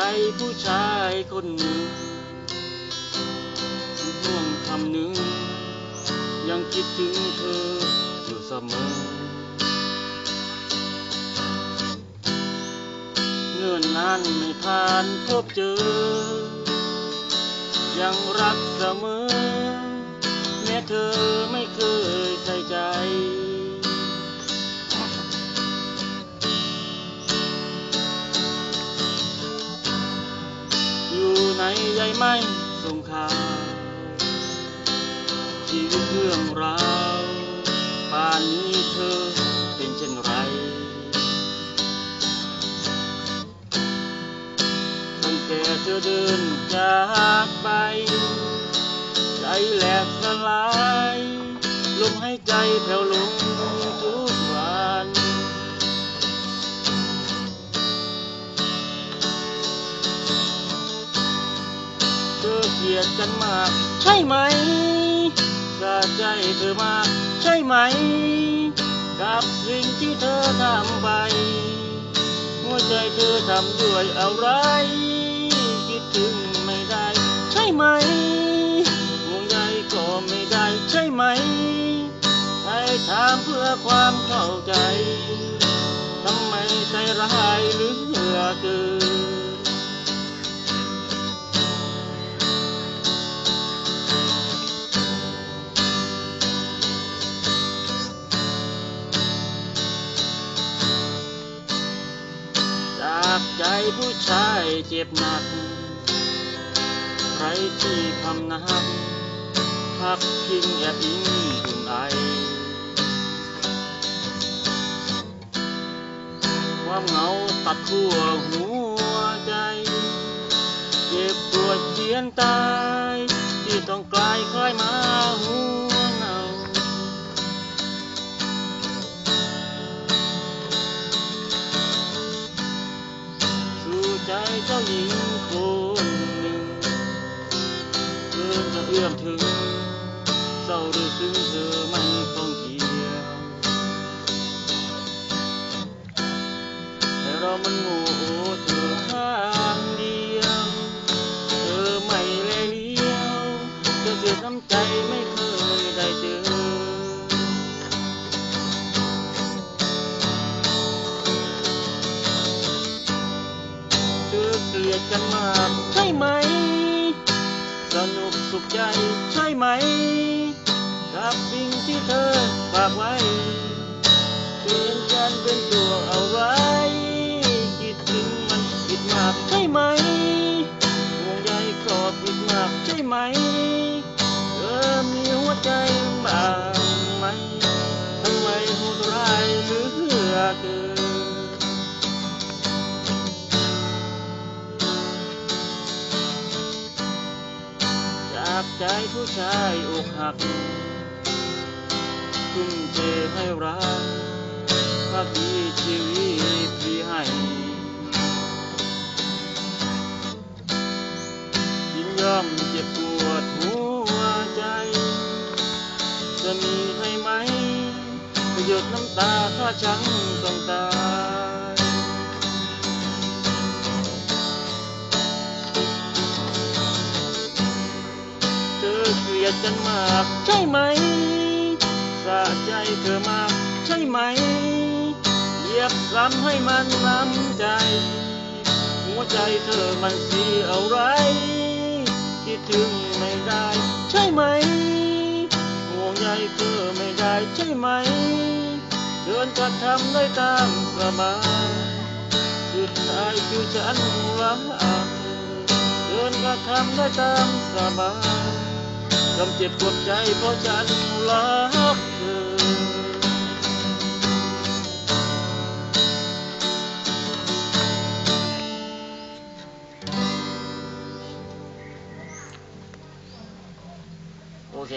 ใจผู้ชายคนหนึ่งห่วงคำหนึ่ง ยังคิดถึงเธออยู่เสมอ เงื่อนนานไม่ผ่านพบเจอ ยังรักเสมอ แม้เธอไม่เคยใส่ใจ ในใยไม่ส่งข่าวชีวิตเรื่องราวป่านนี้เธอเป็นเช่นไรตั้งแต่เธอเดินจากไปใจแหลกสลายลมหายใจแผ่วลง กันมา ใช่ไหมสะใจเธอมากใช่ไหม กับสิ่งที่เธอทำไป หัวใจเธอทำด้วยอะไร คิดถึงไม่ได้ ใช่ไหมห่วงใยก็ไม่ได้ ใช่ไหม ให้ถามเพื่อความเข้าใจ ทำไมใจร้ายเหลือเกิน จากใจผู้ชายเจ็บหนัก ใครที่คำนักพักพิงแอบอิงถึงไอ ความเหงาตัดขั้วหัวใจ เจ็บปวดเจียนตาย ที่ต้องกลายคล้ายมาหั เจ้าหญิงคนหนึ่งเกินจะเอื้อมถึงเศร้าหรือซึ้งเธอไม่ต้องเกี่ยวแต่เรามันโง่เธอข้างเดียว เธอไม่แลเลี้ยวเธอเสียน้ำใจไม่ ใจบ้างไหมทำไมโหดร้ายเหลือเกินจากใจผู้ชายอกหักทุ่มเทให้รักพักดีชีวิตที่ให้ ตาถ้าฉันต้องตายเธอเกลียดกันมากใช่ไหมสะใจเธอมากใช่ไหมเหยียบซ้ำให้มันน้ำใจ หัวใจเธอมันเสียอะไร คิดถึงไม่ได้ใช่ไหมห่วงใยเธอไม่ได้ใช่ไหม เดินกะทำได้ตามสบายสุดท้ายคือฉันหวังอัเดินกระทำได้ตามสบายจำเจ็บกดใจเพราะฉันรักเธอโอเค